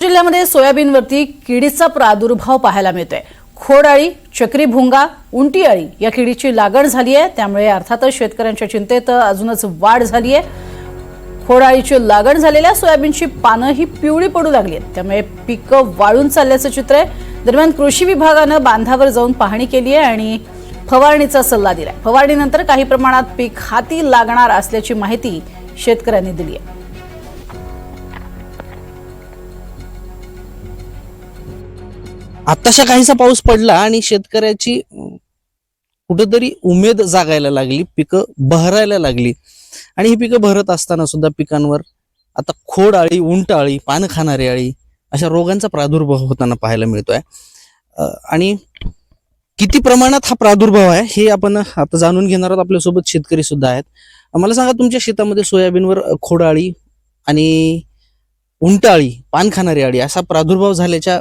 जिल्ह्यामध्ये सोयाबीनवरती किडीचा प्रादुर्भाव पाहायला मिळतोय. खोडाळी चक्री भुंगा उंटी अळी या किडीची लागण झाली आहे. त्यामुळे अर्थातच शेतकऱ्यांच्या चिंतेत अजूनच वाढ झाली आहे. खोडाळीची लागण झालेल्या सोयाबीनची पानं ही पिवळी पडू लागली आहेत. त्यामुळे पिकं वाळून चालल्याचं चित्र आहे. दरम्यान कृषी विभागानं बांधावर जाऊन पाहणी केली आहे आणि फवारणीचा सल्ला दिलाय. फवारणीनंतर काही प्रमाणात पीक हाती लागणार असल्याची माहिती शेतकऱ्यांनी दिली आहे. आत्ताशा काहीसा पाऊस पडला आणि शेतकऱ्याची कुठंतरी उमेद जागायला लागली पिकं बहरायला लागली. आणि ही पिकं बहरत असताना सुद्धा पिकांवर आता खोड आळी उंट आळी पानं खाणारी आळी अशा रोगांचा प्रादुर्भाव होताना पाहायला मिळतोय. आणि किती प्रमाणात हा प्रादुर्भाव आहे हे आपण आता जाणून घेणार आहोत. आपल्यासोबत शेतकरी सुद्धा आहेत. मला सांगा तुमच्या शेतामध्ये सोयाबीनवर खोडाळी खोड आळी आणि उंटाळी पान खाणारी अळी असा प्रादुर्भाव झाल्याच्या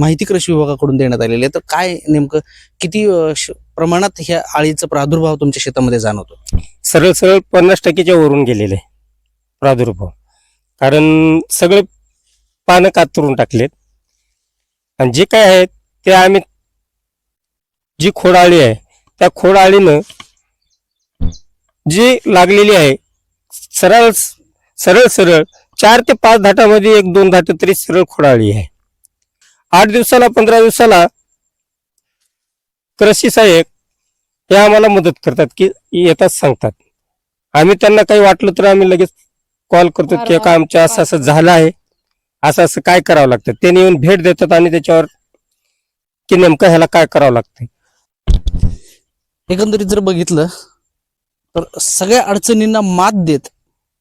माहिती कृषी विभागाकडून देण्यात आलेली आहे. तर काय नेमकं किती प्रमाणात ह्या आळीचा प्रादुर्भाव तुमच्या शेतामध्ये जाणवतो? सरळ सरळ पन्नास टक्केच्या वरून गेलेले प्रादुर्भाव. कारण सगळे पानं कातरून टाकलेत. आणि जे काय आहे ते आम्ही जी खोडाळी आहे त्या खोडाळीनं जी लागलेली आहे सरळ सरळ सरळ चार ते पाच धाटामध्ये एक दोन धाट तरी सरळ खोडाळी आहे. आठ दिवसाला पंधरा दिवसाला कृषी सहाय्यक हे आम्हाला मदत करतात की येतात सांगतात. आम्ही त्यांना काही वाटलं तर आम्ही लगेच कॉल करतो की का आमच्या असं असं झालं आहे. असं असं काय करावं लागतं? ते येऊन भेट देतात आणि त्याच्यावर की नेमकं ह्याला काय करावं लागतं एकंदरीत जर बघितलं तर सगळ्या अडचणींना मात देत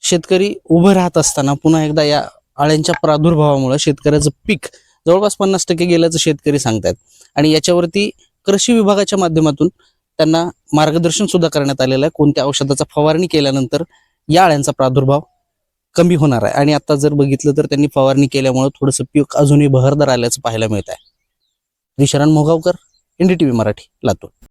शेतकरी उभं राहत असताना पुन्हा एकदा या आळ्यांच्या प्रादुर्भावामुळे शेतकऱ्याचं पीक जवळपास पन्नास टक्के गेल्याचं शेतकरी सांगतायत. आणि याच्यावरती कृषी विभागाच्या माध्यमातून त्यांना मार्गदर्शन सुद्धा करण्यात आलेलं आहे. कोणत्या औषधाचा फवारणी केल्यानंतर या आळ्यांचा प्रादुर्भाव कमी होणार आहे. आणि आता जर बघितलं तर त्यांनी फवारणी केल्यामुळे थोडंसं पीक अजूनही बहरदार आल्याचं पाहायला मिळत आहे रिशरण मोगावकर एनडीटीव्ही मराठी लातूर.